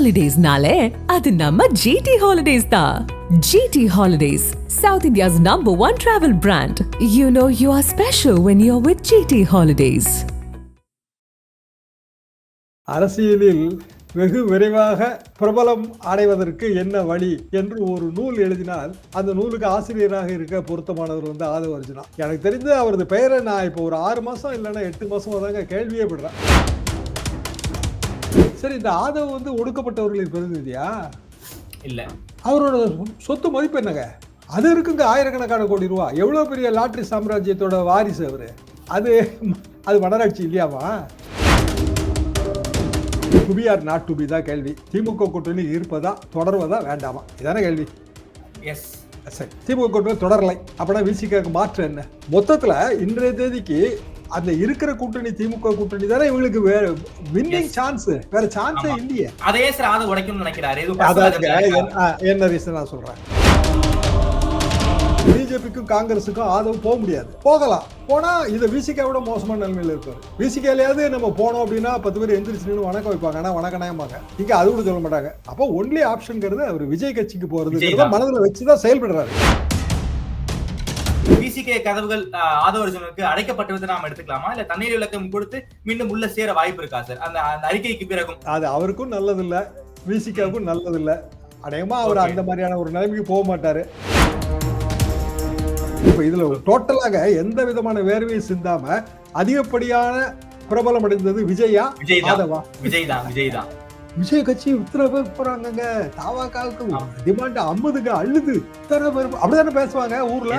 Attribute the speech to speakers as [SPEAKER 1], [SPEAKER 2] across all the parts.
[SPEAKER 1] ஹாலிடேஸ்னாலே அது நம்ம ஜிடி ஹாலிடேஸ் தான் GT holidays south India's number one travel brand you know you are special when you are with GT holidays
[SPEAKER 2] அரசியலில் வெகு விரைவாக பிரபலம் அடைவதற்கு என்ன வழி என்று ஒரு நூல் எழுதினால் அந்த நூலுக்கு ஆசிரியராக இருக்க பொருத்தமானவர் வந்து ஆதவ அர்ஜுனா. எனக்கு தெரிந்து அவரது பெயரை நான் இப்போ ஒரு ஆறு மாதம் இல்லைன்னா எட்டு மாதம் தாங்க கேள்வியே படுறேன். சரி இந்த ஆதவ் வந்து ஒடுக்கப்பட்டவர்களின் பிரதிநிதியா?
[SPEAKER 3] இல்ல.
[SPEAKER 2] அவரோட சொத்து மதிப்பு என்னங்க? அது இருக்குங்க ஆயிரக்கணக்கான கோடி ரூபா. எவ்வளோ பெரிய லாட்ரி சாம்ராஜ்யத்தோட வாரிசு அவரு? அது அது வனராட்சி இல்லையாமா? To or not to be தான் கேள்வி. திமுக கூட்டணி இருப்பதா தொடர்வதா வேண்டாமா? இதானே கேள்வி.
[SPEAKER 3] எஸ்
[SPEAKER 2] சரி திமுக கூட்டணி தொடரலை. அப்படின்னா விசிகாக்கு மாற்று என்ன? மொத்தத்துல இன்றைய தேதிக்கு அந்த இருக்கிற கூட்டணி திமுக கூட்டணி தானே இவங்களுக்கு வேற வின்னிங். சான்ஸ் வேற சான்ஸே. இல்லையே.
[SPEAKER 3] அதையே சார் ஆத உடைக்கணும்னு நினைக்கிறாரு.
[SPEAKER 2] என்ன ரீசன் நான் சொல்றேன். பிஜேபிக்கும் காங்கிரஸுக்கும் ஆதரவு போக முடியாது. போகலாம். போனா இதை விசிகா விட மோசமான நிலைமையில இருப்பாரு. விசிகாலையாவது நம்ம போனோம் அப்படின்னா பத்து பேர் எந்திரிச்சு நின்று வணக்கம் வைப்பாங்க. ஆனா வணக்கணயமாங்க இங்க அது கூட சொல்ல மாட்டாங்க. அப்போ ஒன்லி ஆப்ஷன்ங்கிறது அவர் விஜய் கட்சிக்கு போறது. மனதுல வச்சுதான் செயல்படுறாரு.
[SPEAKER 3] பிசிகே கதவுகள் ஆதவர்ஜனுக்கு அடைக்கப்பட்டுவிட்டு நாம எடுத்துக்கலாமா? இல்ல தண்ணீர் விளக்கம் கொடுத்து மீண்டும் உள்ள சேர வாய்ப்பு இருக்கா சார்? அந்த அந்த அறிக்கைக்கு பிறகும்.
[SPEAKER 2] அது அவருக்கும் நல்லதில்ல விசிகாவுக்கும் நல்லதில்ல. அநேகமா அவர். அந்த மாதிரியான ஒரு நிலைமைக்கு போக மாட்டாரு. இப்ப இதுல டோட்டலாக எந்த விதமான வேர்வையும் சிந்தாம அதிகப்படியான பிரபலம் அடைந்தது விஜயா
[SPEAKER 3] விஜய் தான்.
[SPEAKER 2] ஆதவா?
[SPEAKER 3] விஜய் தான் விஜய் தான்.
[SPEAKER 2] விஜய் கட்சி இத்தனை பேர் போறாங்கங்க. தாவாக்காவுக்கு. டிமாண்ட் அம்முதுங்க அள்ளுது இத்தனை பேர் அப்படிதானே பேசுவாங்க ஊர்ல.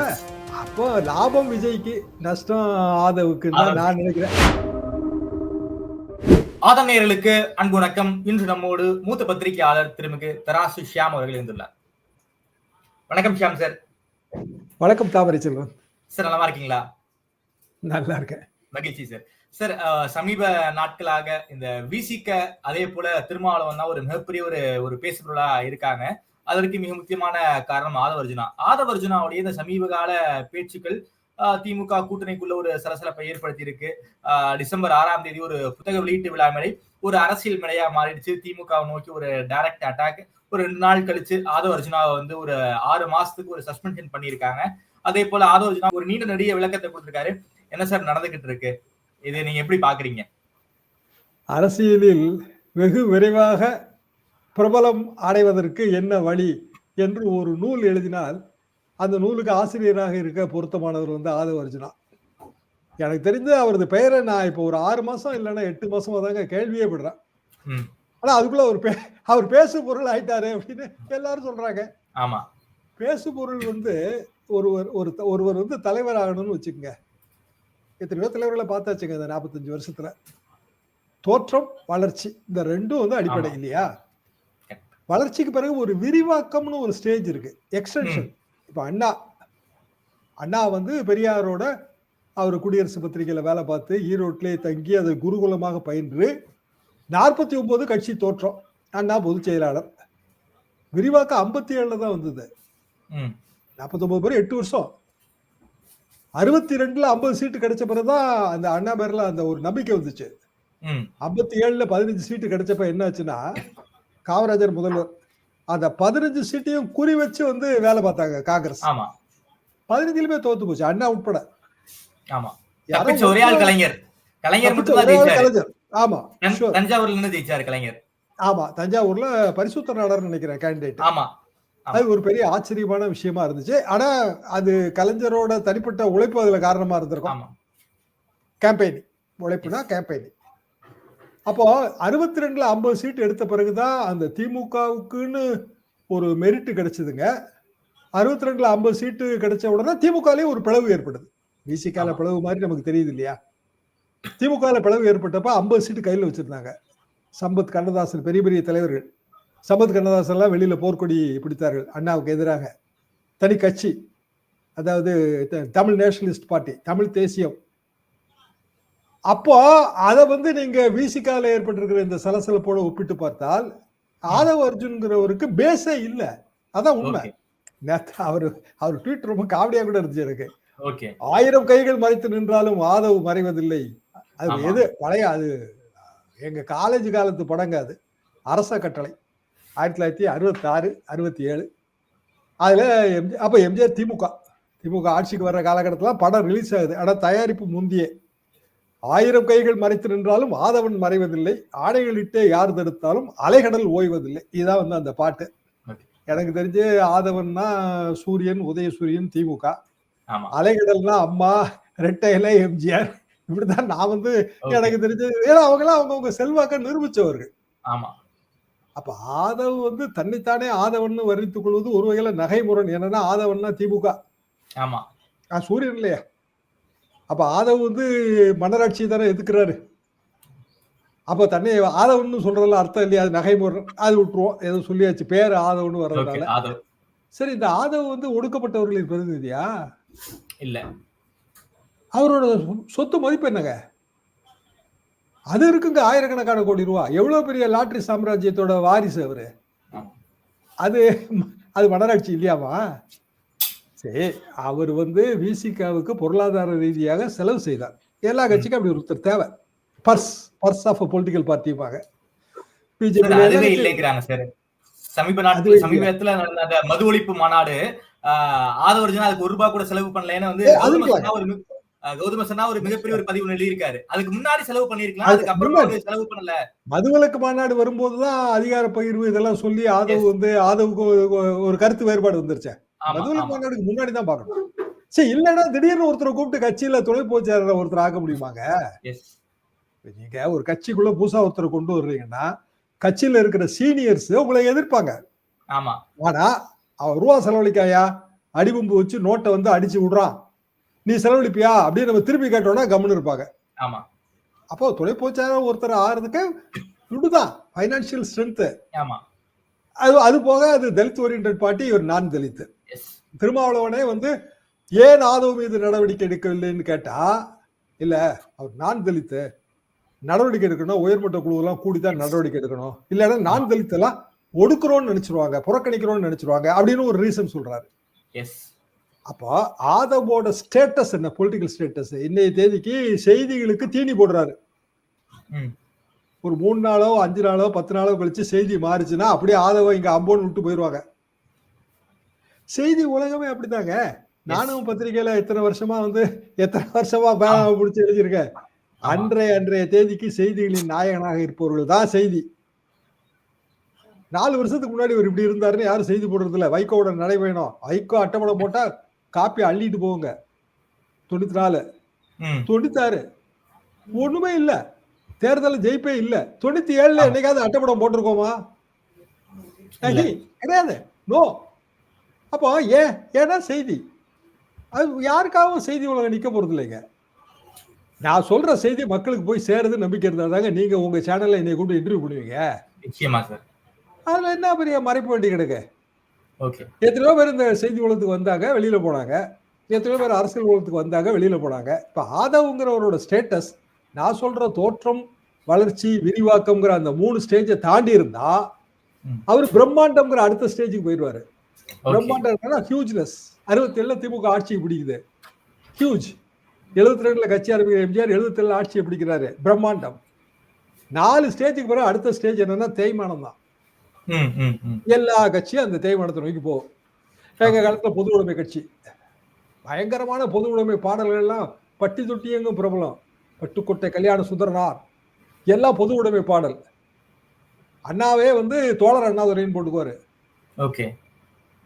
[SPEAKER 2] அப்போ லாபம் விஜய்க்கு நஷ்டம் ஆதவுக்கு தான் நான் நினைக்கிறேன்.
[SPEAKER 3] ஆதம் நேயர்களுக்கு அன்பு வணக்கம். இன்று நம்மோடு மூத்த பத்திரிகையாளர் திருமிகு தராசு ஷியாம் அவர்கள் இருந்துள்ளார் வணக்கம் ஷியாம் சார்.
[SPEAKER 2] வணக்கம் தாமரை செல்வன்.
[SPEAKER 3] சார் நலமா இருக்கீங்களா?
[SPEAKER 2] நல்லா இருக்கேன்.
[SPEAKER 3] மகிழ்ச்சி சார். சார் சமீப நாட்களாக இந்த விசிக்க அதே போல திருமாவளவன் தான் ஒரு மிகப்பெரிய ஒரு ஒரு பேசுபொருளா இருக்காங்க. அதற்கு மிக முக்கியமான காரணம் ஆதவர்ஜுனா. ஆதவர்ஜுனாவுடைய இந்த சமீப கால பேச்சுக்கள் அஹ், திமுக கூட்டணிக்குள்ள ஒரு சலசலப்பை ஏற்படுத்தி இருக்கு டிசம்பர் ஆறாம் தேதி ஒரு புத்தக வெளியீட்டு விழா மேடை ஒரு அரசியல் மேடையா மாறிடுச்சு. திமுகவை நோக்கி ஒரு டைரக்ட் அட்டாக் ஒரு ரெண்டு நாள் கழிச்சு ஆதவ அர்ஜுனாவை வந்து ஒரு ஆறு மாசத்துக்கு ஒரு சஸ்பென்ஷன் பண்ணியிருக்காங்க. அதே போல ஆதவ அர்ஜுனா ஒரு நீண்ட நெடிய விளக்கத்தை கொடுத்திருக்காரு. என்ன சார் நடந்துகிட்டு இருக்கு? இது நீங்க எப்படி பாக்குறீங்க?
[SPEAKER 2] அரசியலில் வெகு விரைவாக பிரபலம் அடைவதற்கு என்ன வழி என்று ஒரு நூல் எழுதினால் அந்த நூலுக்கு ஆசிரியராக இருக்க பொருத்தமானவர் வந்து ஆதவ அர்ஜுனா. எனக்கு தெரிந்து அவரது பெயரை நான் இப்போ ஒரு ஆறு மாசம் இல்லைன்னா எட்டு மாசமா தாங்க கேள்வியே படுறேன். ஆனா அதுக்குள்ள அவர் பே அவர் பேசு பொருள் ஆயிட்டாரு அப்படின்னு எல்லாரும் சொல்றாங்க.
[SPEAKER 3] ஆமா.
[SPEAKER 2] பேசு பொருள் வந்து ஒருவர் ஒரு ஒருவர் வந்து தலைவர் ஆகணும்னு வச்சுக்கோங்க. எத்தனையோ தலைவர்களை பார்த்தாச்சுங்க இந்த நாற்பத்தஞ்சு வருஷத்துல. தோற்றம் வளர்ச்சி இந்த ரெண்டும் வந்து அடிப்படை. இல்லையா? வளர்ச்சிக்கு பிறகு ஒரு விரிவாக்கம்னு ஒரு ஸ்டேஜ் இருக்கு. எக்ஸ்டென்ஷன் இப்போ அண்ணா அண்ணா வந்து பெரியாரோட அவர் குடியரசு பத்திரிகையில வேலை பார்த்து ஈரோட்டிலே தங்கி அதை குருகுலமாக பயின்று நாற்பத்தி ஒன்பது கட்சி தோற்றம். அண்ணா பொதுச் செயலாளர். விரிவாக்கம் ஐம்பத்தி ஏழுல தான் வந்தது.
[SPEAKER 3] ம்,
[SPEAKER 2] நாற்பத்தொன்பது பேர் எட்டு வருஷம். அறுபத்தி ரெண்டுல ஐம்பது சீட்டு கிடைச்ச பிறகுதான் அந்த அண்ணா பேர்ல அந்த ஒரு நம்பிக்கை வந்துச்சு. ஐம்பத்தி ஏழுல பதினஞ்சு சீட்டு கிடைச்சப்ப என்ன ஆச்சுன்னா காமராஜர் முதல்வர். அந்த பதினஞ்சு சீட்டையும் குறி வச்சு வந்து வேலை பார்த்தாங்க காங்கிரஸ்.
[SPEAKER 3] ஆமா.
[SPEAKER 2] பதினஞ்சுலயுமே தோத்து போச்சு. அண்ணா உட்பட.
[SPEAKER 3] ஆமா. ஒரே ஆள் கலைஞர். கலைஞர்
[SPEAKER 2] கலைஞர். ஆமா.
[SPEAKER 3] தஞ்சாவூர்ல இருந்து ஜெயிச்சாரு கலைஞர்.
[SPEAKER 2] ஆமா. தஞ்சாவூர்ல பரிசுத்த நாடர் நினைக்கிறேன் கேண்டிடேட்
[SPEAKER 3] ஆமா.
[SPEAKER 2] அது ஒரு பெரிய ஆச்சரியமான விஷயமா இருந்துச்சு. ஆனா அது கலைஞரோட தனிப்பட்ட உழைப்பு அதுல காரணமா இருந்திருக்கும். கேம்பெயின் உழைப்புனா கேம்பெயின் அப்போ அறுபத்தி ரெண்டுல ஐம்பது சீட் எடுத்த பிறகுதான் அந்த திமுகவுக்குன்னு ஒரு மெரிட் கிடைச்சதுங்க. அறுபத்தி ரெண்டுல ஐம்பது சீட்டு கிடைச்ச உடனே திமுகலயே ஒரு பிளவு ஏற்படுது விசிகால. பிளவு மாதிரி நமக்கு தெரியுது இல்லையா? திமுகல பிளவு ஏற்பட்டப்ப ஐம்பது சீட்டு கையில் வச்சிருந்தாங்க. சம்பத் கண்ணதாசன் பெரிய பெரிய தலைவர்கள். சம்பத் கண்ணதாசன் எல்லாம் வெளியில போர்க்கொடி பிடித்தார்கள். அண்ணாவுக்கு எதிராக. தனி கட்சி. அதாவது தமிழ் நேஷனலிஸ்ட் பார்ட்டி தமிழ் தேசியம். அப்போ அதை வந்து நீங்க விசிகால ஏற்பட்டிருக்கிற இந்த சலசலப்போட ஒப்பிட்டு பார்த்தால் ஆதவ அர்ஜுன்கிறவருக்கு பேஸே இல்ல. அதான் உண்மை. அவரு அவர் ட்வீட் ரொம்ப காமெடியா கூட இருந்துச்சு எனக்கு. ஆயிரம் கைகள் மறைத்து நின்றாலும் ஆதவ் மறைவதில்லை. அது. எது? பழைய அது எங்க காலேஜ் காலத்து படங்க அது. அரச கட்டளை. ஆயிரத்தி தொள்ளாயிரத்தி அறுபத்தி ஆறு அறுபத்தி ஏழு அதில் எம்ஜி அப்போ எம்ஜிஆர் திமுக. திமுக ஆட்சிக்கு வர்ற காலகட்டத்தில் படம் ரிலீஸ் ஆகுது. ஆனால் தயாரிப்பு முந்தியே. ஆயிரம் கைகள் மறைத்து நின்றாலும் ஆதவன் மறைவதில்லை. ஆடைகளிட்டே யார் தடுத்தாலும் அலைகடல் ஓய்வதில்லை. இதுதான் வந்து அந்த பாட்டு. எனக்கு தெரிஞ்சு ஆதவன்னா சூரியன் உதயசூரியன் திமுக.
[SPEAKER 3] ஆமா.
[SPEAKER 2] அலைகடல்னா அம்மா ரெட்டையில எம்ஜிஆர். இப்படிதான் நான் வந்து. எனக்கு தெரிஞ்சு ஏன்னா அவங்களாம் அவங்கவுங்க செல்வாக்க நிரூபிச்சவர்கள்.
[SPEAKER 3] ஆமா.
[SPEAKER 2] அப்ப ஆதவ் வந்து தன்னைத்தானே ஆதவன் வர்ணித்துக் கொள்வது ஒரு வகையில நகைமுரண். என்னன்னா ஆதவன்னா திமுக.
[SPEAKER 3] ஆமா.
[SPEAKER 2] சூரியன் இல்லையா? அப்ப ஆதவ் வந்து மன்னராட்சி தானே எதுக்குறாரு அப்ப தன்னை ஆதவன் சொல்றதுல அர்த்தம் இல்லையா? அது நகைமுரண் அது விட்டுருவோம். ஏதோ சொல்லியாச்சு. பேர் ஆதவன்
[SPEAKER 3] ஓகே
[SPEAKER 2] வர்றதுனால சரி இந்த ஆதவ் வந்து ஒடுக்கப்பட்டவர்களின் பிரதிநிதியா?
[SPEAKER 3] இல்ல.
[SPEAKER 2] அவரோட சொத்து மதிப்பு என்னங்க? அது இருக்குங்க ஆயிரக்கணக்கான கோடி ரூபா. எவ்வளவு பெரிய லாட்டரி சாம்ராஜ்யத்தோட வாரிசு அவரு. அது அது மன்னராட்சி இல்லையாமா சரி அவர் வந்து விசிகாவுக்கு பொருளாதார ரீதியாக செலவு செய்தார். எல்லா கட்சிக்கும் அப்படி ஒருத்தர் தேவை. பர்ஸ் பர்ஸ் ஆஃப் பொலிட்டிக்கல் பார்ட்டிப்பாங்க பிஜேபி
[SPEAKER 3] இல்லைங்கிறாங்க சார். சமீப நாட்கள்? சமீபத்துல நடந்த மது ஒழிப்பு மாநாடு ஆதவர்ஜனா அதுக்கு ஒரு ரூபாய் கூட செலவு பண்ணலன்னு வந்து ஒரு கௌதம சன்னா ஒரு மிகப்பெரிய ஒரு பதிவு எழுதியிருக்காரு. அதுக்கு முன்னாடி செலவு பண்ணிருக்கலாம். அவரு செலவு பண்ணல.
[SPEAKER 2] மதுவிலக்கு மாநாடு வரும்போதுதான் அதிகார பகிர்வு இதெல்லாம் சொல்லி ஆதவ் வந்து ஆதவுக்கு ஒரு- ஒரு கருத்து வேறுபாடு வந்துருச்சு.
[SPEAKER 3] ஆமா
[SPEAKER 2] மாநாடுக்கு முன்னாடி தான் பார்க்கணும். சரி இல்லைன்னா திடீர்னு ஒருத்தரை கூப்பிட்டு கட்சியில துணை போச்சார ஒருத்தர் ஆக்க முடியுமாங்க? நீங்க ஒரு கட்சிக்குள்ள புதுசா ஒருத்தரை கொண்டு வர்றீங்கன்னா கட்சியில இருக்கிற சீனியர்ஸ் உங்களை எதிர்ப்பாங்க.
[SPEAKER 3] ஆமா.
[SPEAKER 2] ஆனா அவன் ரூபா செலவழிக்காயா? அடிபம்பு வச்சு நோட்டை வந்து அடிச்சு விடுறான். நீ செலவழிப்பியா? அப்படின்னு நம்ம திருப்பி கேட்டோம்னா கம்முன்னு இருப்பாங்க.
[SPEAKER 3] ஆமா.
[SPEAKER 2] அப்போ துணை போச்சார ஒருத்தர் ஆறதுக்கு இதுதான் ஃபைனான்சியல் ஸ்ட்ரென்த்
[SPEAKER 3] ஆமா.
[SPEAKER 2] அது அது போக அது தலித் ஓரியன்ட் பார்ட்டி ஒரு நான் தலித்
[SPEAKER 3] எஸ்
[SPEAKER 2] திருமாவளவனே வந்து ஏன் ஆதவ் மீது நடவடிக்கை எடுக்கவில்லைன்னு கேட்டா இல்ல அவர் நான் தலித்து. நடவடிக்கை எடுக்கணும் உயர்மட்ட குழுவெல்லாம் கூடிதான் நடவடிக்கை எடுக்கணும். இல்லைன்னா நான் தலித் எல்லாம் ஒடுக்குறோம்னு நினைச்சிருவாங்க புறக்கணிக்கிறோம்னு நினைச்சிருவாங்க அப்படின்னு ஒரு ரீசன் சொல்றாரு.
[SPEAKER 3] எஸ்
[SPEAKER 2] அப்போ ஆதவோட ஸ்டேட்டஸ் என்ன? பொலிட்டிக்கல் ஸ்டேட்டஸ் இன்னைய தேதிக்கு செய்திகளுக்கு தீனி போடுறாரு.
[SPEAKER 3] ம்.
[SPEAKER 2] ஒரு மூணு நாளோ அஞ்சு நாளோ பத்து நாளோ கழிச்சு செய்தி மாறுச்சுன்னா அப்படியே ஆதவ இங்க அம்போன்னு விட்டு போயிடுவாங்க செய்தி உலகமே அப்படிதாங்க நானும் பத்திரிகையில எத்தனை வருஷமா வந்து எத்தனை வருஷமா பேனாவை பிடிச்சி எழுதியிருக்கேன். அன்றைய அன்றைய தேதிக்கு செய்திகளின் நாயகனாக இருப்பவர்கள் தான் செய்தி. நாலு வருஷத்துக்கு முன்னாடி இவர் இப்படி இருந்தாருன்னு யாரும் செய்தி போடுறது இல்ல வைகோவோட நடைபயணம் வைகோ அட்டப்படம் போட்டா காப்பி அள்ளிட்டு போவோங்க தொண்ணூத்தி நாலு தொண்ணூத்தாறு. ஒண்ணுமே இல்ல. தேர்தல் ஜெயிப்பே இல்ல. தொண்ணூத்தி ஏழுல என்னைக்காவது அட்டப்படம் போட்டிருக்கோமா? கிடையாது. நோ. அப்போ ஏன்? ஏன்னா செய்தி. அது யாருக்காகவும் செய்தி உலகம் நிக்க போறது இல்லைங்க. நான் சொல்ற செய்தி மக்களுக்கு போய் சேருது நம்பிக்கை இருந்தா தாங்க நீங்க உங்க சேனல்ல என்னை கூப்பிட்டு இன்டர்வியூ பண்ணுவீங்க.
[SPEAKER 3] நிச்சயமா சார்
[SPEAKER 2] அதுல என்ன பெரிய மறைப்பு வேண்டி கிடக்கு?
[SPEAKER 3] ஓகே.
[SPEAKER 2] எத்தனையோ பேர் இந்த செய்தி உலகத்துக்கு வந்தாங்க வெளியில போனாங்க. எத்தனையோ பேர் அரசியல் உலகத்துக்கு வந்தாங்க வெளியில போனாங்க. இப்ப ஆதவுங்கிறவரோட ஸ்டேட்டஸ் நான் சொல்ற தோற்றம் வளர்ச்சி விரிவாக்கம்ங்கிற அந்த மூணு ஸ்டேஜை தாண்டி இருந்தா. அவர் பிரம்மாண்டம்ங்கிற அடுத்த ஸ்டேஜுக்கு போயிடுவாரு. பிரம்மாண்டம் ஹியூஜ்னஸ் அறுபத்தி ஏழுல திமுக ஆட்சியை பிடிக்குது. ஹியூஜ் எழுபத்தி ரெண்டுல கட்சி ஆரம்பிக்கிற எம்ஜிஆர் எழுபத்தி ஏழுல ஆட்சியை பிடிக்கிறாரு. பிரம்மாண்டம். நாலு ஸ்டேஜுக்கு பிறகு அடுத்த ஸ்டேஜ் என்னன்னா தேய்மானம் தான். எல்லா கட்சியும் அந்த தேய்மானத்தை நோக்கி போகும். எங்க காலத்துல பொது உடைமை கட்சி. பயங்கரமான பொது உடைமை பாடல்கள் எல்லாம் பட்டி தொட்டி எங்கும் பிரபலம். பட்டுக்கோட்டை கல்யாண சுந்தரனார். எல்லாம் பொது உடைமை பாடல். அண்ணாவே வந்து தோழர் அண்ணாதுரைன்னு போட்டுக்குவாரு.
[SPEAKER 3] ஓகே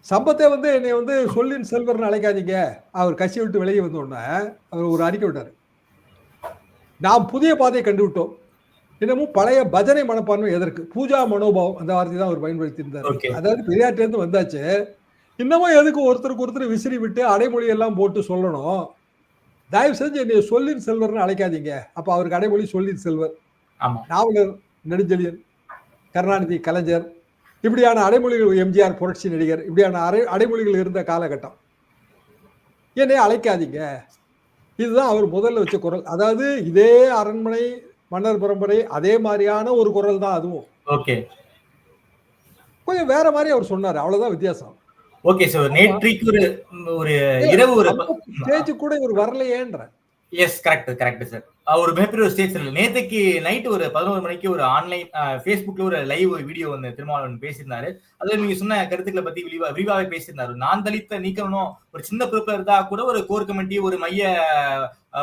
[SPEAKER 2] சம்பத்தே வந்து என்னை வந்து சொல்லின் செல்வர்னு அழைக்காதீங்க. அவர் கட்சி விட்டு வெளியே வந்த உடனே அவர் ஒரு அறிக்கை விட்டார். நாம் புதிய பாதையை கண்டுவிட்டோம். இன்னமும் பழைய பஜனை மனப்பான்மை எதற்கு? பூஜா மனோபாவம் அந்த வார்த்தை தான் அவர் பயன்படுத்தி இருந்தார்
[SPEAKER 3] Okay.
[SPEAKER 2] அதாவது பெரியார்ட்டேருந்து வந்தாச்சு. இன்னமும் எதுக்கு ஒருத்தருக்கு ஒருத்தர் விசிறி விட்டு அடைமொழி எல்லாம் போட்டு சொல்லணும்? தயவு செஞ்சு என்னை சொல்லின் செல்வர்னு அழைக்காதீங்க. அப்ப அவருக்கு அடைமொழி சொல்லின் செல்வர். நாவலர் நெடுஞ்செழியன் கருணாநிதி கலைஞர் இப்படியான அடைமொழிகள் எம்ஜிஆர் புரட்சி நடிகர் இப்படியான அடை அடைமொழிகள் இருந்த காலகட்டம். என்னை அழைக்காதீங்க. இதுதான் அவர் முதல்ல வச்ச குரல். அதாவது இதே அரண்மனை மன்னர் பரம்பரை அதே மாதிரியான ஒரு குரல் தான் அதுவும்.
[SPEAKER 3] ஓகே.
[SPEAKER 2] கொஞ்சம் வேற மாதிரி அவர் சொன்னார். அவ்வளவுதான் வித்தியாசம்.
[SPEAKER 3] ஓகே சார் நேற்றைக்கு ஒரு ஒரு இரவு ஒரு
[SPEAKER 2] ஸ்டேஜ் கூட இவர் வரலையேன்ற.
[SPEAKER 3] எஸ் கரெக்ட் கரெக்ட் சார் ஒரு மிகப்பெரிய ஒரு ஸ்டேஜ் இல்லை நேற்றுக்கு நைட்டு ஒரு பதினோரு மணிக்கு ஒரு ஆன்லைன் ஃபேஸ்புக்ல ஒரு லைவ் வீடியோ வந்து திருமாவளவன் பேசியிருந்தாரு. அதில் நீங்க சொன்ன கருத்துக்களை பத்தி விரிவா விரிவாகவே பேசியிருந்தாரு. நான் தலித்த நீக்கணும் ஒரு சின்ன பொறுப்புல இருந்தா கூட ஒரு கோர் கமிட்டி ஒரு மைய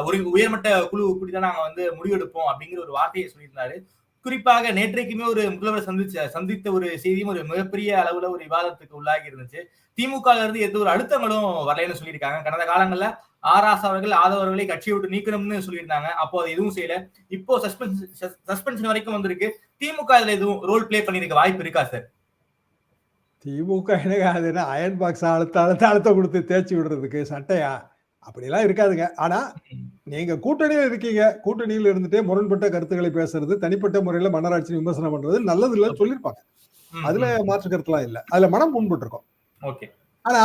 [SPEAKER 3] ஒரு உயர்மட்ட குழு இப்படிதான் நாங்க வந்து முடிவெடுப்போம் அப்படிங்கிற ஒரு வார்த்தையை சொல்லியிருந்தாரு. குறிப்பாக நேற்றைக்குமே ஒரு முதல்வர் சந்திச்ச சந்தித்த ஒரு செய்தியும் ஒரு மிகப்பெரிய அளவுல ஒரு விவாதத்துக்கு உள்ளாகி இருந்துச்சு. திமுக இருந்து எந்த ஒரு அழுத்தங்களும் வரலைன்னு சொல்லியிருக்காங்க. கடந்த காலங்கள்ல ஆராஸ் அவர்கள் ஆதவர்களை கட்சியை விட்டு நீக்கணும்னு சொல்லியிருந்தாங்க. அப்போ அது எதுவும் செய்யல. இப்போ சஸ்பென்ஷன் சஸ்பென்ஷன் வரைக்கும் வந்திருக்கு. திமுக இதுல எதுவும் ரோல் ப்ளே பண்ணிருக்க வாய்ப்பு இருக்கா சார்
[SPEAKER 2] திமுக எனக்கு அது என்ன அயன் பாக்ஸ் அழுத்த அழுத்த அழுத்த கொடுத்து தேய்ச்சி விடுறதுக்கு சட்டையா? அப்படிலாம் இருக்காதுங்க. ஆனா நீங்க கூட்டணியில் இருக்கீங்க. கூட்டணியில் இருந்துட்டே முரண்பட்ட கருத்துக்களை பேசுறது தனிப்பட்ட முறையில மன்னராட்சி விமர்சனம் பண்றது நல்லது இல்லைன்னு சொல்லியிருப்பாங்க. அதுல மாற்று கருத்துலாம் இல்ல. அதுல மனம் புண்பட்டு இருக்கும் ஆனா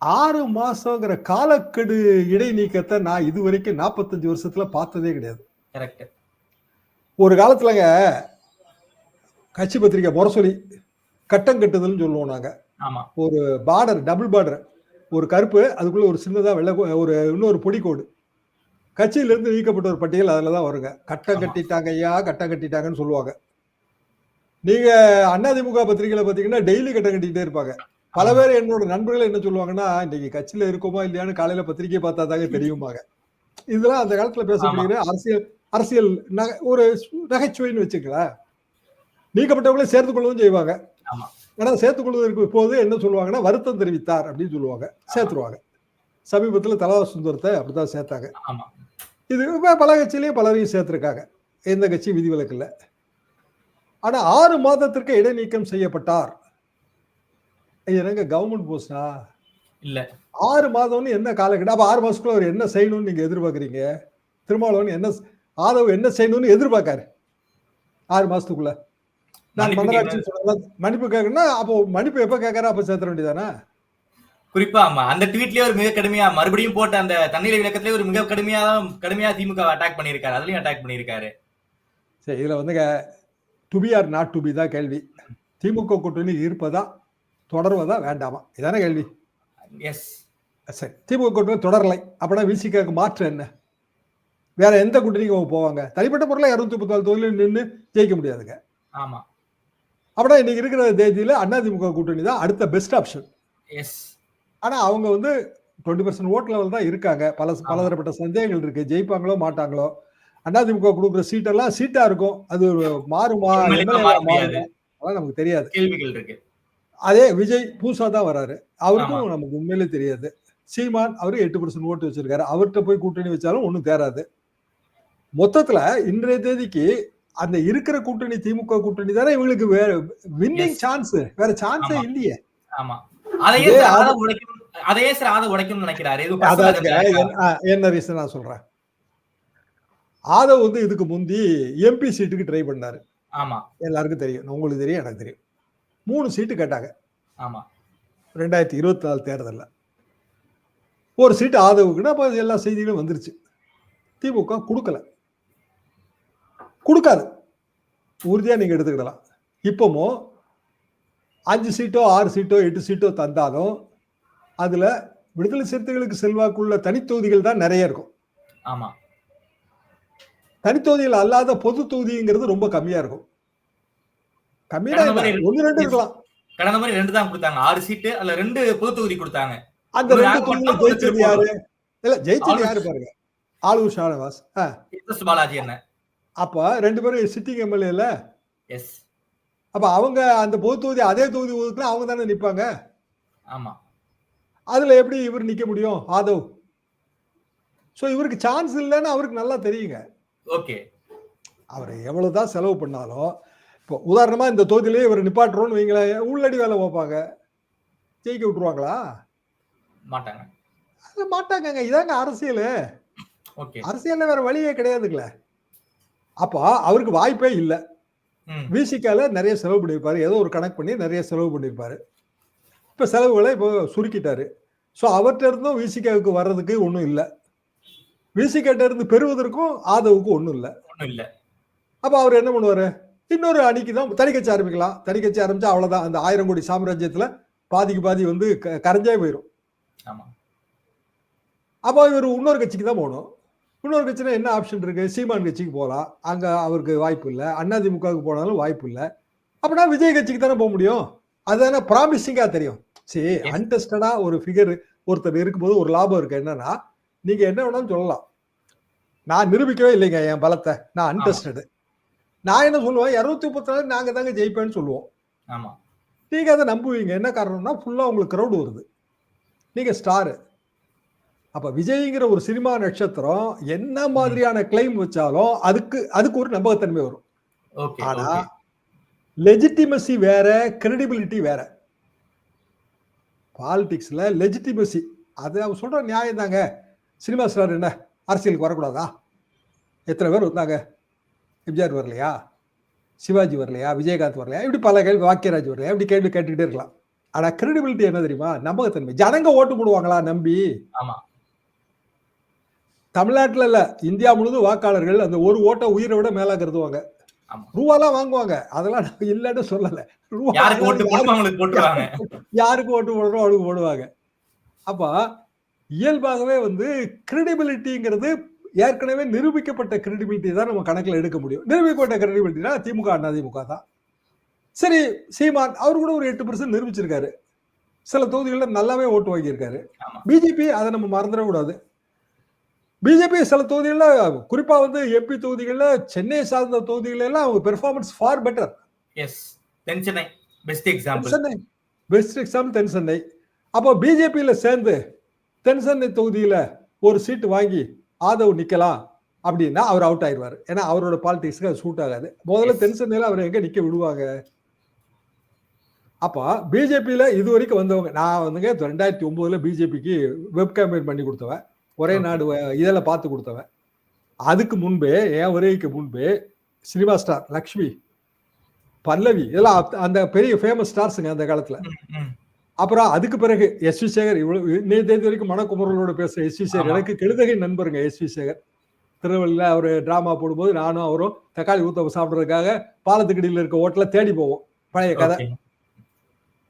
[SPEAKER 2] ஆறு மாசங்கிற காலக்கெடு இடை நீக்கத்தை நான் இது வரைக்கும் நாற்பத்தஞ்சு வருஷத்துல பார்த்ததே கிடையாது.
[SPEAKER 3] கரெக்ட்
[SPEAKER 2] ஒரு காலத்துலங்க கட்சி பத்திரிக்கை முரசொலி கட்டம் கட்டுதல்னு சொல்லுவோம் நாங்க. ஒரு பார்டர் டபுள் பார்டர். ஒரு கருப்பு அதுக்குள்ள ஒரு சின்னதா வெள்ளை ஒரு இன்னொரு பொடி கோடு. கட்சியிலிருந்து நீக்கப்பட்ட ஒரு பட்டியல் அதுல தான் வருங்க. கட்டம். கட்டிட்டாங்க ஐயா கட்டம் கட்டிட்டாங்கன்னு சொல்லுவாங்க. நீங்க அதிமுக பத்திரிகையில பாத்தீங்கன்னா டெய்லி கட்டம் கட்டிக்கிட்டே இருப்பாங்க. பல. பேர் என்னோட நண்பர்கள் என்ன சொல்லுவாங்கன்னா இன்னைக்கு கட்சியில இருக்கோமா இல்லையான்னு காலையில பத்திரிகை பார்த்தா தாங்க தெரியுமாங்க இதெல்லாம் அந்த காலத்துல பேசப்படுகிற அரசியல் அரசியல் நகை ஒரு நகைச்சுவைன்னு வச்சுக்கலாம் நீக்கப்பட்டவங்களே சேர்த்துக் கொள்ளவும் செய்வாங்க
[SPEAKER 3] ஆமா.
[SPEAKER 2] ஆனா சேர்த்துக் கொள்வதற்கு இப்போது என்ன சொல்லுவாங்கன்னா வருத்தம் தெரிவித்தார் அப்படின்னு சொல்லுவாங்க. சேர்த்துருவாங்க சமீபத்துல தலா சுந்தரத்தை அப்படித்தான் சேர்த்தாங்க. இது பல கட்சியிலையும் பலரையும் சேர்த்திருக்காங்க. எந்த கட்சி விதிவிலக்கு இல்லை ஆனா ஆறு மாதத்திற்கு இடைநீக்கம் செய்யப்பட்டார். என்னங்க கவர்மெண்ட் போஸ்டா
[SPEAKER 3] இல்ல.
[SPEAKER 2] ஆறு மாதம்னு என்ன காலக்கெடு? அப்ப ஆறு மாசத்துக்குள்ள அவர் என்ன செய்யணும்னு நீங்க எதிர்பார்க்கறீங்க? திருமாவளவன் என்ன ஆதவ் என்ன செய்யணும்னு எதிர்பார்க்காரு? ஆறு மாசத்துக்குள்ள. நான் மன்னராட்சி மன்னிப்பு கேட்கணும்னா அப்போ மன்னிப்பு எப்ப கேட்கறா அப்ப சேர்த்த வேண்டியதானே
[SPEAKER 3] குறிப்பா ஆமா. அந்த ட்வீட்லயே ஒரு மிக கடுமையா மறுபடியும் போட்ட அந்த தண்ணீர் விளக்கத்திலே ஒரு மிக கடுமையா கடுமையா திமுக அட்டாக் பண்ணியிருக்காரு. அதுலயும் அட்டாக் பண்ணியிருக்காரு.
[SPEAKER 2] சரி இதுல வந்துங்க to be or not to be தான் கேள்வி. திமுக கூட்டணி இருப்பதா தொடர்வதா வேண்டாமா? இதானே கேள்வி.
[SPEAKER 3] எஸ்
[SPEAKER 2] சரி திமுக கூட்டணி தொடரலை. அப்படின்னா விசிகாக்கு மாற்று என்ன? வேற எந்த கூட்டணிக்கு அவங்க போவாங்க? தனிப்பட்ட முறையில் இரநூத்தி முப்பத்தி நாலு தொழில் நின்று ஜெயிக்க முடியாதுங்க.
[SPEAKER 3] ஆமா.
[SPEAKER 2] அப்படின்னா இன்னைக்கு இருக்கிற தேதியில அதிமுக கூட்டணி தான் அடுத்த பெஸ்ட் ஆப்ஷன்
[SPEAKER 3] எஸ்
[SPEAKER 2] ஆனா அவங்க வந்து டுவெண்ட்டி பர்சன்ட் ஓட் லெவல் தான் இருக்காங்க. பல. பலதரப்பட்ட சந்தேகங்கள் இருக்கு. ஜெயிப்பாங்களோ மாட்டாங்களோ. அதிமுக கொடுக்குற சீட்டெல்லாம் சீட்டா இருக்கும். அது மாறுமா. அதெல்லாம் நமக்கு தெரியாது. அதே விஜய் பூசா தான் வராரு. அவருக்கும். நமக்கு உண்மையிலே தெரியாது. சீமான் அவரு எட்டு பர்சன்ட் ஓட்டு வச்சிருக்காரு. அவர்கிட்ட போய் கூட்டணி வச்சாலும் ஒண்ணும் தேராது மொத்தத்துல இன்றைய தேதிக்கு அந்த இருக்கிற கூட்டணி திமுக கூட்டணி தானே இவங்களுக்கு வேற வின்னிங். சான்ஸ் வேற சான்ஸே. இல்லையே.
[SPEAKER 3] ஆமா. அதையே உடைக்கணும். அதையே சார் ஆத உடைக்கணும்னு நினைக்கிறாரு.
[SPEAKER 2] என்ன ரீசன் நான் சொல்றேன். ஆதவ் வந்து இதுக்கு முந்தி எம்பி சீட்டுக்கு ட்ரை பண்ணாரு.
[SPEAKER 3] ஆமா.
[SPEAKER 2] எல்லாருக்கும் தெரியும். உங்களுக்கு தெரியும் எனக்கு தெரியும். மூணு சீட்டு கேட்டாங்க.
[SPEAKER 3] ஆமா.
[SPEAKER 2] ரெண்டாயிரத்தி இருபத்தி நாலு தேர்தலில். ஒரு சீட்டு ஆதவுக்குன்னா அப்போ எல்லா செய்திகளும் வந்துருச்சு. திமுக கொடுக்கல. கொடுக்காது. உறுதியாக நீங்கள் எடுத்துக்கிடலாம். இப்போமோ அஞ்சு சீட்டோ ஆறு சீட்டோ எட்டு சீட்டோ தந்தாலும் அதில் விடுதலை சிறுத்தைகளுக்கு செல்வாக்குள்ள தனித்தொகுதிகள் தான் நிறைய இருக்கும்.
[SPEAKER 3] ஆமா.
[SPEAKER 2] தனித்தொகுதிகள் அல்லாத பொது தொகுதிங்கிறது ரொம்ப கம்மியா இருக்கும். கம்மியா
[SPEAKER 3] கடந்த
[SPEAKER 2] இல்ல
[SPEAKER 3] முறை
[SPEAKER 2] ஒன்று ரெண்டு இருக்கலாம்.
[SPEAKER 3] கடந்த முறை ரெண்டு தான் கொடுத்தாங்க. ஆறு சீட்டு அதுல ரெண்டு பொது தொகுதி கொடுத்தாங்க.
[SPEAKER 2] அந்த ரெண்டு தொகுதியில ஜெயிச்சது. யாரு? இல்ல ஜெயிச்சது. யாரு பாருங்க? ஆளூர் ஷானவாஸ்.
[SPEAKER 3] பாலாஜி என்ன?
[SPEAKER 2] அப்ப ரெண்டு பேரும் சிட்டிங் எம்எல்ஏ இல்ல
[SPEAKER 3] எஸ்
[SPEAKER 2] அப்ப அவங்க அந்த பொது தொகுதி அதே தொகுதி ஒதுக்குனா அவங்க தானே நிப்பாங்க?
[SPEAKER 3] ஆமா.
[SPEAKER 2] அதுல எப்படி இவர் நிக்க முடியும்? ஆதவ். சோ இவருக்கு சான்ஸ் இல்லைன்னு அவருக்கு நல்லா தெரியுங்க.
[SPEAKER 3] ஓகே
[SPEAKER 2] அவர் எவ்வளவுதான் செலவு பண்ணாலும் இப்போ உதாரணமா இந்த தொகுதியிலேயே இவர் நிப்பாட்டுறோம்னு வைங்களேன் உள்ளடி வேலை வைப்பாங்க ஜெயிக்க விட்டுருவாங்களா?
[SPEAKER 3] மாட்டாங்க.
[SPEAKER 2] மாட்டாங்கங்க. இதாங்க அரசியல்.
[SPEAKER 3] ஓகே
[SPEAKER 2] அரசியல்ல வேற வழியே கிடையாதுங்களே. அப்போ அவருக்கு வாய்ப்பே இல்லை.
[SPEAKER 3] ம்.
[SPEAKER 2] விசிகால நிறைய செலவு பண்ணியிருப்பாரு ஏதோ ஒரு கணக்கு பண்ணி நிறைய செலவு பண்ணியிருப்பாரு இப்போ செலவுகளை இப்போ சுருக்கிட்டாரு. ஸோ அவர்கிட்ட இருந்தும் விசிகாவுக்கு வர்றதுக்கு ஒன்றும் இல்லை. விசிகாட்ட இருந்து பெறுவதற்கும் ஆதவுக்கு ஒன்றும் இல்லை.
[SPEAKER 3] ஒண்ணும் இல்ல.
[SPEAKER 2] அப்போ அவர் என்ன பண்ணுவார்? இன்னொரு அணிக்கு தான் தனி கட்சி ஆரம்பிக்கலாம். தனி கட்சி ஆரம்பிச்சா அவ்வளோதான் அந்த ஆயிரம் கோடி சாம்ராஜ்யத்தில் பாதிக்கு பாதி வந்து க- கரைஞ்சே போயிடும்
[SPEAKER 3] ஆமா.
[SPEAKER 2] அப்போ இவர் இன்னொரு கட்சிக்கு தான் போகணும். இன்னொரு கட்சினா என்ன ஆப்ஷன் இருக்கு? சீமான் கட்சிக்கு போகலாம் அங்க அவருக்கு வாய்ப்பு இல்லை. அதிமுகவுக்கு போனாலும் வாய்ப்பு இல்லை. அப்படின்னா விஜய் கட்சிக்கு தானே போக முடியும்? அதுதானே ப்ராமிசிங்கா தெரியும். சரி. அன்டெஸ்டடா ஒரு ஃபிகர் ஒருத்தர் இருக்கும்போது ஒரு லாபம் இருக்கு. என்னன்னா நீங்க என்ன வேணாலும் சொல்லலாம். நான் நிரூபிக்கவே இல்லைங்க என் பலத்தை. நான் அன்டெஸ்டடு நான் என்ன சொல்லுவேன்? இருநூத்தி முப்பத்தி நாலு நாங்க தாங்க ஜெயிப்பேன்னு சொல்லுவோம்.
[SPEAKER 3] ஆமா.
[SPEAKER 2] நீங்க அதை நம்புவீங்க. என்ன காரணம்னா ஃபுல்லா உங்களுக்கு க்ரௌடு வருது. நீங்க ஸ்டாரு அப்ப விஜய்ங்கிற ஒரு சினிமா நட்சத்திரம் என்ன மாதிரியான கிளைம் வச்சாலும் அதுக்கு அதுக்கு ஒரு நம்பகத்தன்மை வரும். ஆனா லெஜிட்டிமசி வேற கிரெடிபிலிட்டி வேற. பாலிடிக்ஸ்ல லெஜிட்டிமசி அது அவங்க சொல்ற நியாயம் தாங்க. சினிமா ஸ்டார் என்ன? அரசியலுக்கு வரக்கூடாதா? எத்தனை பேர் வந்தாங்க எம்ஜிஆர் வரலையா? சிவாஜி வரலையா? விஜயகாந்த் வரலையா? இப்படி பல கேள்வி வாக்கியராஜ் வரலையா? இப்படி கேள்வி கேட்டுக்கிட்டே இருக்கலாம். ஆனா கிரெடிபிலிட்டி என்ன தெரியுமா? நம்பகத்தன்மை. ஜனங்க ஓட்டு போடுவாங்களா நம்பி?
[SPEAKER 3] ஆமா.
[SPEAKER 2] தமிழ்நாட்டுல இல்ல இந்தியா முழுவதும் வாக்காளர்கள் அந்த ஒரு ஓட்டை உயிரை விட மேலா கருதுவாங்க. ரூபாலாம் வாங்குவாங்க. அதெல்லாம் நான் இல்லைன்னு சொல்லல.
[SPEAKER 3] யாருக்கு ஓட்டு
[SPEAKER 2] போடுறோம் அவனுக்கு போடுவாங்க. அப்ப இயல்பாகவே வந்து கிரெடிபிலிட்டிங்கிறது ஏற்கனவே நிரூபிக்கப்பட்ட கிரெடிபிலிட்டி தான் நம்ம கணக்குல எடுக்க முடியும். நிரூபிக்கப்பட்ட கிரெடிபிலிட்டினா திமுக அண்ணா திமுக தான். சரி சீமான் அவர் கூட ஒரு எட்டு பர்சன்ட் நிரூபிச்சிருக்காரு. சில தொகுதிகளில் நல்லாவே ஓட்டு வாங்கியிருக்காரு. பிஜேபி அதை நம்ம மறந்துடக்கூடாது. பிஜேபி சில தொகுதிகளில் குறிப்பா வந்து எம்பி தொகுதிகளில் சென்னை சார்ந்த தொகுதிகள் எல்லாம் அவங்க performance far better
[SPEAKER 3] yes then Chennai best example
[SPEAKER 2] Chennai best example then Chennai அப்போ பிஜேபியில் சேர்ந்து தென் சென்னை தொகுதியில் ஒரு சீட்டு வாங்கி ஆதவ் நிக்கலாம் அப்படின்னா அவர் அவுட் ஆயிடுவார். ஏன்னா அவரோட பாலிடிக்ஸ்க்கு அது சூட் ஆகாது. முதல்ல. தென் சென்னையில் அவர் எங்க நிக்க விடுவாங்க? அப்போ பிஜேபியில் இது வரைக்கும் வந்தவங்க நான் வந்துங்க ரெண்டாயிரத்தி ஒன்பதுல பிஜேபிக்கு வெப் கேம்பெயின் பண்ணி கொடுத்தவன். ஒரே. நாடு இதெல்லாம் பார்த்து கொடுத்தவன். அதுக்கு முன்பே என் வருகைக்கு முன்பே சினிமா ஸ்டார் லக்ஷ்மி பல்லவி இதெல்லாம் அந்த பெரிய ஃபேமஸ் ஸ்டார்ஸுங்க அந்த காலத்துல. அப்புறம் அதுக்கு பிறகு எஸ் வி சேகர் இவ்வளவு இன்னைய தேதி வரைக்கும் மனக்குமரலோட பேசுற எஸ் வி சேகர். எனக்கு கெழுதகை நண்பருங்க எஸ் வி சேகர். திருவள்ளியில் அவர் டிராமா போடும்போது நானும் அவரும் தக்காளி ஊத்த சாப்பிட்றதுக்காக பாலத்துக்கடியில் இருக்க ஹோட்டல தேடி போவோம். பழைய கதை.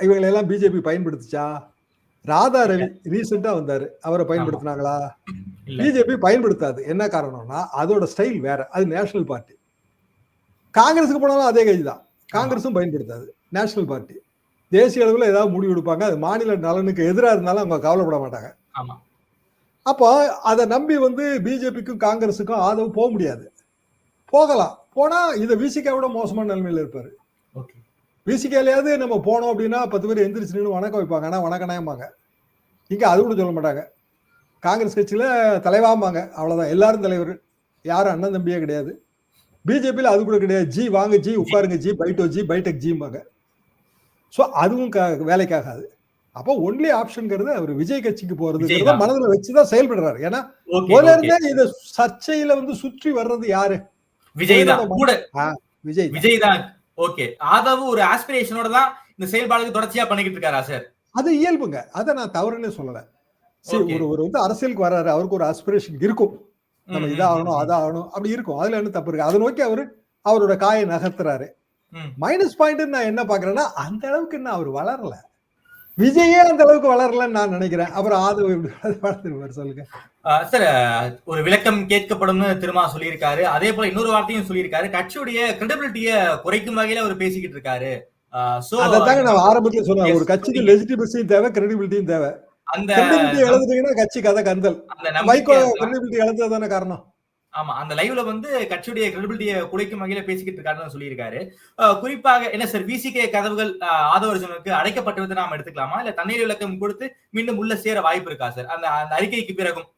[SPEAKER 2] இவங்களை எல்லாம் பிஜேபி பயன்படுத்துச்சா? ராதா ரவி ரீசெண்டா வந்தாரு. அவரை பயன்படுத்தினாங்களா? பிஜேபி பயன்படுத்தாது. என்ன காரணம்னா அதோட ஸ்டைல் வேற. அது நேஷனல் பார்ட்டி காங்கிரஸுக்கு போனாலும் அதே கட்சி தான். காங்கிரஸும் பயன்படுத்தாது. நேஷனல் பார்ட்டி தேசிய அளவில் ஏதாவது முடிவு எடுப்பாங்க. அது மாநில நலனுக்கு எதிராக இருந்தாலும் அவங்க கவலைப்பட மாட்டாங்க. அப்போ அதை நம்பி வந்து பிஜேபிக்கும் காங்கிரஸுக்கும் ஆதரவு போக முடியாது. போகலாம். போனா இதை விசிகா விட மோசமான நிலைமையில இருப்பாரு.
[SPEAKER 3] ஓகே.
[SPEAKER 2] விசிகாலையாவது நம்ம போனோம் அப்படின்னா பத்து பேர் எந்திரிச்சு நின்று வணக்கம் வைப்பாங்க. ஆனால் வணக்கணாயம்பாங்க இங்கே அது கூட சொல்ல மாட்டாங்க. காங்கிரஸ் கட்சியில் தலைவாம்பாங்க. அவ்வளோதான் எல்லாரும் தலைவர். யாரும் அண்ணன் தம்பியே கிடையாது. பிஜேபியில் அது கூட கிடையாது. ஜி வாங்க ஜி உட்காருங்க ஜி பைட்டோ ஜி பைடெக் ஜிம்பாங்க. ஸோ அதுவும் க வேலைக்காகாது. அப்போ ஒன்லி ஆப்ஷன்ங்கிறது அவர் விஜய் கட்சிக்கு
[SPEAKER 3] தான்.
[SPEAKER 2] மனதில் வச்சுதான் செயல்படுறாரு. ஏன்னா முதல்ல இதை சர்ச்சையில வந்து சுற்றி வர்றது யாரு?
[SPEAKER 3] விஜய் தான் கூட
[SPEAKER 2] விஜய்.
[SPEAKER 3] விஜய் தான் ஓகே ஆதவு ஒரு ஆஸ்பிரேஷனோட தான் இந்த செயல்பாடுக்கு தொடர்ச்சியா பண்ணிக்கிட்டு இருக்காரா சார்
[SPEAKER 2] அது இயல்புங்க. அதை நான் தவறுன்னே சொல்லல. சரி. ஒரு ஒரு வந்து அரசியலுக்கு வர்றாரு அவருக்கு ஒரு அஸ்பிரேஷன் இருக்கும். நம்ம இதாகணும் அதாகணும் அப்படி இருக்கும். அதுல என்ன தப்பு இருக்கு? அதை நோக்கி அவரு அவரோட காயை நகர்த்துறாரு. மைனஸ் பாயிண்ட் நான் என்ன பாக்குறேன்னா அந்த அளவுக்கு இன்னும் அவர் வளரல. விஜயே அந்த அளவுக்கு வளரலன்னு நான் நினைக்கிறேன். அப்புறம் ஆதவ வளர்த்துருவார் சொல்லுங்க.
[SPEAKER 3] சார் ஒரு விளக்கம் கேட்கப்படும்னு திருமா சொல்லியிருக்காரு. அதே போல இன்னொரு வார்த்தையும் சொல்லியிருக்காரு. கட்சியுடைய கிரெடிபிலிட்டிய குறைக்கும் வகையில அவர் பேசிக்கிட்டு இருக்காரு. so
[SPEAKER 2] அதைத்தாங்க நான் ஆரம்பத்துல சொன்னேன். ஒரு கட்சிக்கு லெஜிட்டிமசியும் தேவை கிரெடிபிலிட்டியும் தேவை.
[SPEAKER 3] அந்த
[SPEAKER 2] கிரெடிபிலிட்டி கட்சி கதை கந்தல்.
[SPEAKER 3] நம்பிக்கை
[SPEAKER 2] கிரெடிபிலிட்டி எழுதுறது தானே. காரணம்?
[SPEAKER 3] ஆமா அந்த லைவ்ல வந்து கட்சியுடைய கிரெடிபிலிட்டியை குறைக்கும் வகையில பேசிக்கிட்டு இருக்காருன்னு சொல்லியிருக்காரு. குறிப்பாக என்ன சார் விசிகே கதவுகள் ஆதவர்ஜனுக்கு அடைக்கப்பட்டதை நாம எடுத்துக்கலாமா. இல்ல தண்ணீர் விளக்கம் கொடுத்து மீண்டும் உள்ள சேர வாய்ப்பு இருக்கா சார் அந்த அந்த அறிக்கைக்கு பிறகும்.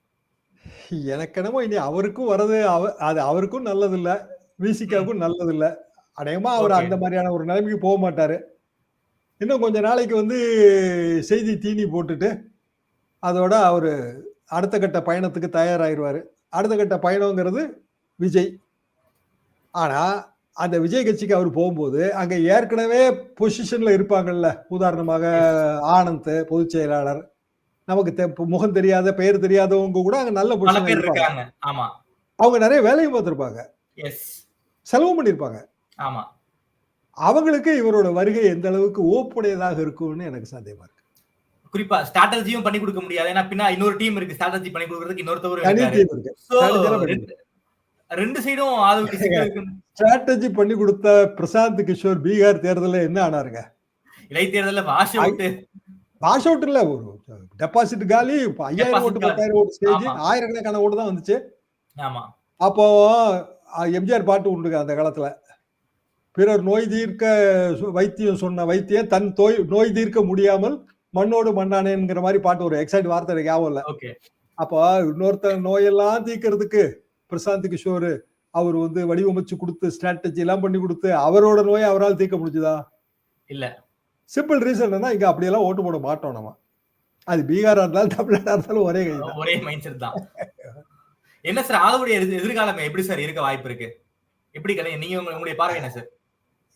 [SPEAKER 2] எனக்கு என்னமோ இனி அவருக்கும் வர்றது அது அவருக்கும் நல்லது இல்ல விசிகாவுக்கும் நல்லது இல்ல அநேகமா அவர். அந்த மாதிரியான ஒரு நிலைமைக்கு போக மாட்டாரு. இன்னும் கொஞ்ச நாளைக்கு வந்து செய்தி தீனி போட்டுட்டு அதோட அவரு அடுத்த கட்ட பயணத்துக்கு தயாராகிருவாரு அடுத்த கட்ட பயணங்கிறது விஜய். ஆனா அந்த விஜய் கட்சிக்கு அவர் போகும்போது அங்க ஏற்கனவே பொசிஷன்ல இருப்பாங்கல்ல. உதாரணமாக ஆனந்த் பொதுச் செயலாளர். நமக்கு முகம் தெரியாத பெயர் தெரியாதவங்க கூட அங்க நல்ல இருப்பாங்க.
[SPEAKER 3] இருக்காங்க. ஆமா.
[SPEAKER 2] அவங்க நிறைய வேலையும் பார்த்திருப்பாங்க.
[SPEAKER 3] எஸ்
[SPEAKER 2] செலவு பண்ணியிருப்பாங்க.
[SPEAKER 3] ஆமா.
[SPEAKER 2] அவங்களுக்கு இவரோட வருகை எந்த அளவுக்கு ஓப்புடையதாக இருக்கும்னு எனக்கு சந்தேகமா இருக்கு.
[SPEAKER 3] குறிப்பா ஸ்ட்ராட்டஜியும் பண்ணி கொடுக்க முடியாது. ஏன்னா பின்னா இன்னொரு டீம் இருக்கு ஸ்ட்ராட்டஜி பண்ணி கொடுக்கறதுக்கு இன்னொருத்தவர் ரெண்டு- சைடும்
[SPEAKER 2] ஸ்ட்ராட்டஜி பண்ணி கொடுத்த பிரசாந்த் கிஷோர் பீகார் தேர்தலில் என்ன ஆனாருங்க?
[SPEAKER 3] இடைத்தேர்தல்ல வாஷ் அவுட்
[SPEAKER 2] வாஷ் அவுட் இல்ல ஒரு டெபாசிட் காலி ஐயாயிரம் ஓட்டு. பத்தாயிரம் ஓட்டு ஸ்டேஜ். ஆயிரக்கணக்கான ஓட்டு தான் வந்துச்சு.
[SPEAKER 3] ஆமா.
[SPEAKER 2] அப்போ எம்ஜிஆர் பாட்டு உண்டுங்க அந்த காலத்துல. பிறர் நோய் தீர்க்க வைத்தியம் சொன்ன வைத்தியம் தன் தோய் நோய் தீர்க்க முடியாமல் மண்ணோடு மண்ணானேங்கிற மாதிரி பாட்டு ஒரு எக்ஸைட் வார்த்தை ஞாபகம் இல்ல.
[SPEAKER 3] ஓகே
[SPEAKER 2] அப்போ இன்னொருத்தர் நோயெல்லாம் தீர்க்கறதுக்கு பிரசாந்த் கிஷோர் அவர் வந்து வடிவமைச்சு கொடுத்து ஸ்ட்ராட்டஜி எல்லாம் பண்ணி கொடுத்து அவரோட நோயை அவரால் தீர்க்க முடிஞ்சுதா?
[SPEAKER 3] இல்ல.
[SPEAKER 2] சிம்பிள் ரீசன் என்ன இங்க அப்படியெல்லாம் ஓட்டு போட மாட்டோம் நம்ம. அது பீகாரா இருந்தாலும் தமிழ்நாடா இருந்தாலும் ஒரே
[SPEAKER 3] ஒரே மைண்ட் செட் தான். என்ன சார் எதிர்- எதிர்காலம் எப்படி சார் இருக்க வாய்ப்பு இருக்கு? எப்படி நீங்க உங்க- உங்களுடைய பார்வை என்ன சார்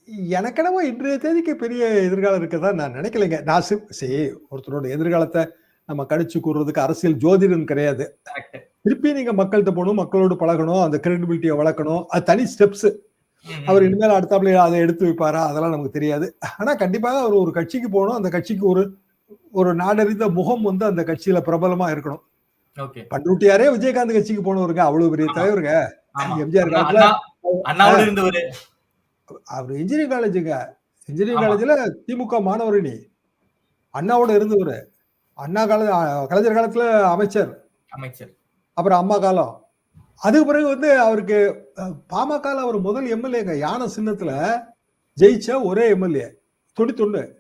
[SPEAKER 2] எனக்கெனவோ இன்றைய தேதிக்கு பெரிய எதிர்காலம் இருக்கதான் நான் நினைக்கலைங்க. நான் சி- சரி ஒருத்தரோட எதிர்காலத்தை நம்ம கணிச்சு கூறுறதுக்கு அரசியல் ஜோதிடன் கிடையாது. திருப்பி நீங்க மக்கள்கிட்ட போகணும் மக்களோடு பழகணும் அந்த கிரெடிபிலிட்டியை வளர்க்கணும். அது தனி ஸ்டெப்ஸ் அவர் இனிமேல் அடுத்தாப்புல அதை எடுத்து வைப்பாரா? அதெல்லாம் நமக்கு தெரியாது. ஆனா கண்டிப்பாக அவர் ஒரு கட்சிக்கு போகணும். அந்த கட்சிக்கு ஒரு ஒரு நாடறிந்த முகம் வந்து அந்த கட்சியில பிரபலமா இருக்கணும். பண்ருட்டியாரே விஜயகாந்த் கட்சிக்கு போனவருங்க. அவ்வளவு பெரிய. தலைவருங்க. எம்ஜிஆர் காலத்துல அவர் இன்ஜினியரிங் காலேஜுங்க இன்ஜினியரிங். காலேஜ்ல திமுக மாணவரணி. அண்ணாவோட இருந்தவர். அண்ணா கால கலைஞர் காலத்துல அமைச்சர்.
[SPEAKER 3] அமைச்சர்.
[SPEAKER 2] அப்புறம் அம்மா காலம். அதுக்கு பிறகு வந்து அவருக்கு அஹ், பாமகல அவர் முதல் எம்எல்ஏங்க. யானை சின்னத்துல ஜெயிச்ச ஒரே எம்எல்ஏ. தொண்ணூத்தொன்னு.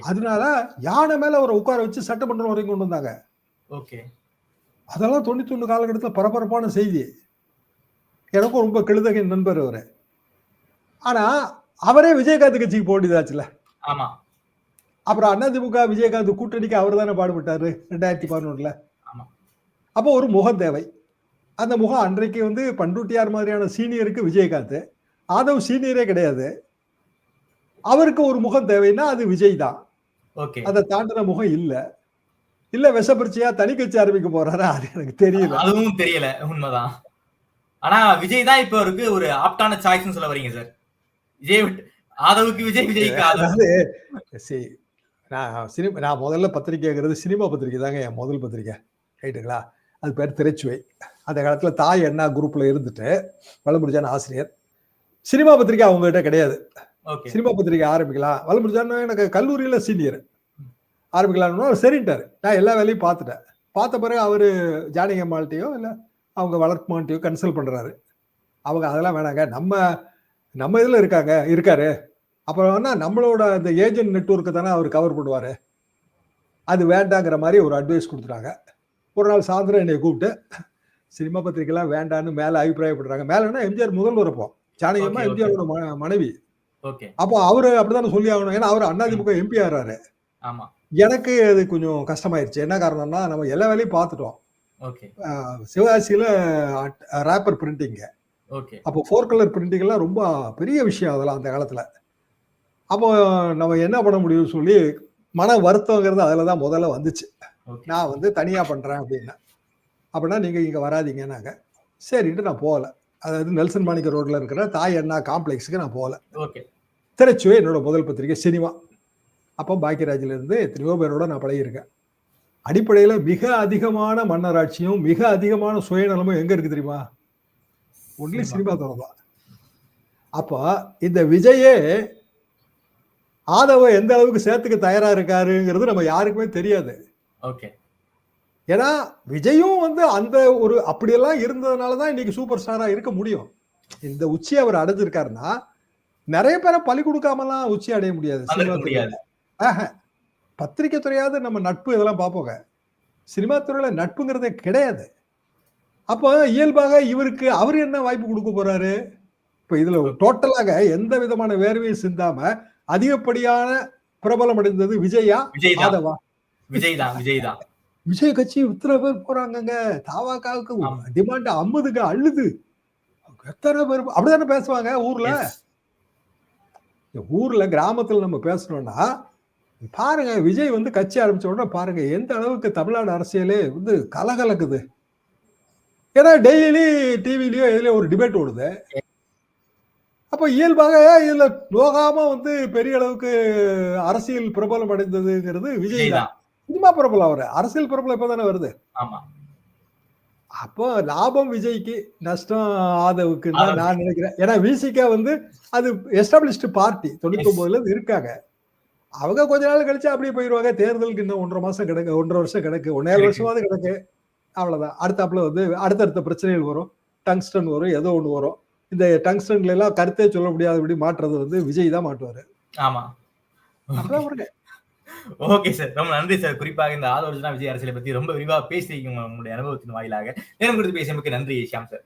[SPEAKER 2] அதனால யானை மேல அவரை உட்கார வச்சு சட்டமன்றம் வரைக்கும் கொண்டு வந்தாங்க.
[SPEAKER 3] ஓகே.
[SPEAKER 2] அதெல்லாம் தொண்ணூத்தொன்னு காலகட்டத்தில் பரபரப்பான செய்தி. எனக்கும் ரொம்ப கெழுதகை நண்பர் அவரு. ஆனா அவரே விஜயகாந்த் கட்சிக்கு போக வேண்டியதாச்சுல
[SPEAKER 3] ஆமா.
[SPEAKER 2] அப்புறம் அதிமுக விஜயகாந்த் கூட்டணிக்கு அவர் தானே பாடுபட்டாரு ரெண்டாயிரத்தி பதினொன்றுல. அப்போ ஒரு முகம் தேவை. அந்த முகம் அன்றைக்கு வந்து பண்ருட்டியார் மாதிரியான சீனியருக்கு விஜயகாந்த். ஆதவ் சீனியரே கிடையாது. அவருக்கு ஒரு முகம் தேவைன்னா அது விஜய் தான்.
[SPEAKER 3] ஓகே.
[SPEAKER 2] அதை தாண்டின முகம் இல்ல. இல்ல விஷப்பரிச்சையா தனி கட்சி ஆரம்பிக்க போறாரா அது எனக்கு தெரியல.
[SPEAKER 3] அதுவும் தெரியல உண்மைதான். ஆனா விஜய் தான் இப்ப இருக்கு ஒரு ஆப்டான சாய்ஸ்னு சொல்ல வரீங்க சார் விஜய் ஆதவுக்கு விஜய் விஜய்க்கு
[SPEAKER 2] அதாவது நான் சினிமா நான் முதல்ல பத்திரிக்கைங்கிறது சினிமா பத்திரிக்கை தாங்க என் முதல் பத்திரிக்கை ரைட்டுங்களா? அது பேர் திரைச்சுவை. அந்த காலத்துல தாய் அண்ணா குரூப்ல இருந்துட்டு வளமுடிஜான ஆசிரியர். சினிமா பத்திரிக்கை அவங்ககிட்ட கிடையாது. சினிமா பத்திரிக்கை ஆரம்பிக்கலாம். வளமுடிஜான எனக்கு கல்லூரியில சீனியர். ஆரம்பிக்கலாம்னு அவர் சரின்ட்டாரு. நான் எல்லா வேலையும் பார்த்துட்டேன். பார்த்த பிறகு அவரு ஜானகி அம்மாள்கிட்டயோ இல்லை அவங்க வளர்ப்புமான்ட்டையோ கன்சல்ட் பண்றாரு. அவங்க அதெல்லாம் வேணாங்க. நம்ம நம்ம இதுல இருக்காங்க? இருக்காரு. அப்புறம் என்ன நம்மளோட அந்த ஏஜென்ட் நெட்வொர்க்கை தானே அவர் கவர் பண்ணுவாரு. அது வேண்டாங்கிற மாதிரி ஒரு அட்வைஸ் கொடுத்துட்டாங்க. ஒரு நாள் சாயந்தரம் என்னை கூப்பிட்டு சினிமா பத்திரிக்கைலாம் வேண்டான்னு மேலே அபிப்பிராயப்படுறாங்க. மேலேன்னா எம்ஜிஆர் முதல்வர் அப்போ ஜானகி அம்மா
[SPEAKER 3] Okay, okay.
[SPEAKER 2] எம்ஜிஆரோட மனைவி.
[SPEAKER 3] ஓகே.
[SPEAKER 2] அப்போ அவரு அப்படிதானே சொல்லி ஆகணும். ஏன்னா அவர் அதிமுக எம்பி ஆறாரு எனக்கு அது கொஞ்சம் கஷ்டமாயிருச்சு. என்ன காரணம்னா நம்ம எல்லா வேலையும் பார்த்துட்டோம். சிவகாசியில ரேப்பர் பிரிண்டிங்க அப்போ ஃபோர் கலர் பிரிண்டிங் எல்லாம் ரொம்ப பெரிய விஷயம் அதெல்லாம் அந்த காலத்துல. அப்போ நம்ம என்ன பண்ண முடியும்னு சொல்லி மன வருத்தங்கிறது அதுல தான் முதல்ல வந்துச்சு. நான் வந்து தனியா பண்றேன் அப்படின்னா. அப்படின்னா நீங்க இங்க வராதீங்கன்னாங்க சரின்ட்டு நான் போகல. அதாவது நெல்சன் மாணிக்க ரோட்ல இருக்கிற தாய் அண்ணா காம்ப்ளெக்ஸுக்கு நான் போகல.
[SPEAKER 3] ஓகே.
[SPEAKER 2] திரைச்சுவே என்னோட முதல் பத்திரிகை சினிமா. அப்போ பாக்கியராஜ்ல இருந்து எத்தனையோ பேரோட நான் பழகியிருக்கேன். அடிப்படையில மிக அதிகமான மன்னராட்சியும் மிக அதிகமான சுயநலமும் எங்க இருக்கு தெரியுமா? Only
[SPEAKER 3] cinema.
[SPEAKER 2] துறை தான். அப்போ இந்த விஜயே ஆதவ எந்த அளவுக்கு சேர்த்துக்க தயாரா இருக்காருங்கிறது நம்ம யாருக்குமே தெரியாது.
[SPEAKER 3] ஓகே.
[SPEAKER 2] ஏன்னா விஜயும் வந்து அந்த ஒரு அப்படியெல்லாம் இருந்ததுனால தான் இன்னைக்கு சூப்பர் ஸ்டாரா இருக்க முடியும். இந்த உச்சி அவர் அடைஞ்சிருக்காருன்னா நிறைய பேரை பலி கொடுக்காமலாம் உச்சி அடைய முடியாது. சினிமா
[SPEAKER 3] முடியாது.
[SPEAKER 2] ஆஹா. பத்திரிக்கை துறையாவது நம்ம நட்பு இதெல்லாம் பார்ப்போங்க. சினிமா துறையில நட்புங்கிறதே கிடையாது. அப்போ இயல்பாக இவருக்கு அவர் என்ன வாய்ப்பு கொடுக்க போறாரு? இப்ப இதுல டோட்டலாக எந்த விதமான வேர்வையும் சிந்தாம அதிகப்படியான பிரபலம் அடைந்தது விஜயா ஆதவா?
[SPEAKER 3] விஜய் தான் விஜய் தான்
[SPEAKER 2] விஜய் கட்சி இத்தனை பேர் போறாங்கங்க. தாவாக்காவுக்கு. டிமாண்ட் அம்முதுங்க அள்ளுது எத்தனை பேர் அப்படிதானே பேசுவாங்க ஊர்ல. ஊர்ல கிராமத்துல நம்ம பேசணும்னா பாருங்க விஜய் வந்து கட்சி ஆரம்பிச்ச உடனே பாருங்க எந்த அளவுக்கு தமிழ்நாடு அரசியலே வந்து கலகலக்குது. ஏன்னா டெய்லி டிவிலயோ எதுலயோ ஒரு டிபேட் ஓடுது. அப்ப இயல்பாக இதுல நோகாம வந்து பெரிய அளவுக்கு அரசியல் பிரபலம் அடைந்ததுங்கிறது விஜய் தான். சினிமா பிரபலம் அவரு. அரசியல் பிரபலம் இப்பதானே வருது. அப்போ லாபம் விஜய்க்கு நஷ்டம் ஆதவுக்கு தான். நான் நினைக்கிறேன். ஏன்னா விசிகா வந்து அது எஸ்டாப்ளிஷ்டு பார்ட்டி தொண்ணூத்தி ஒன்பதுல இருந்து இருக்காங்க. அவங்க கொஞ்ச நாள் கழிச்சு அப்படியே போயிருவாங்க. தேர்தலுக்கு இன்னும் ஒன்றரை மாசம் கிடக்கு ஒன்றரை வருஷம் கிடக்கு ஒன்னேழு. வருஷமாவது கிடக்கு. அவ்வளவுதான். அடுத்தாப்புல வந்து அடுத்தடுத்த பிரச்சனைகள் வரும். டங்ஸ்டன் வரும் ஏதோ ஒண்ணு வரும். இந்த டங்ஸ்டன்ல எல்லாம் கருத்தே சொல்ல முடியாதபடி மாற்றுறது வந்து விஜய் தான் மாட்டுவாரு.
[SPEAKER 3] ஆமா. Okay sir. ரொம்ப நன்றி சார். குறிப்பாக இந்த ஆதவர்ஜனா விஜய் அரசியலை பத்தி ரொம்ப விரிவாக பேசியிருக்கீங்க உங்களுடைய அனுபவத்தின் வாயிலாக. நேரம் கொடுத்து பேசியமைக்கு நன்றி ஷியாம் சார்.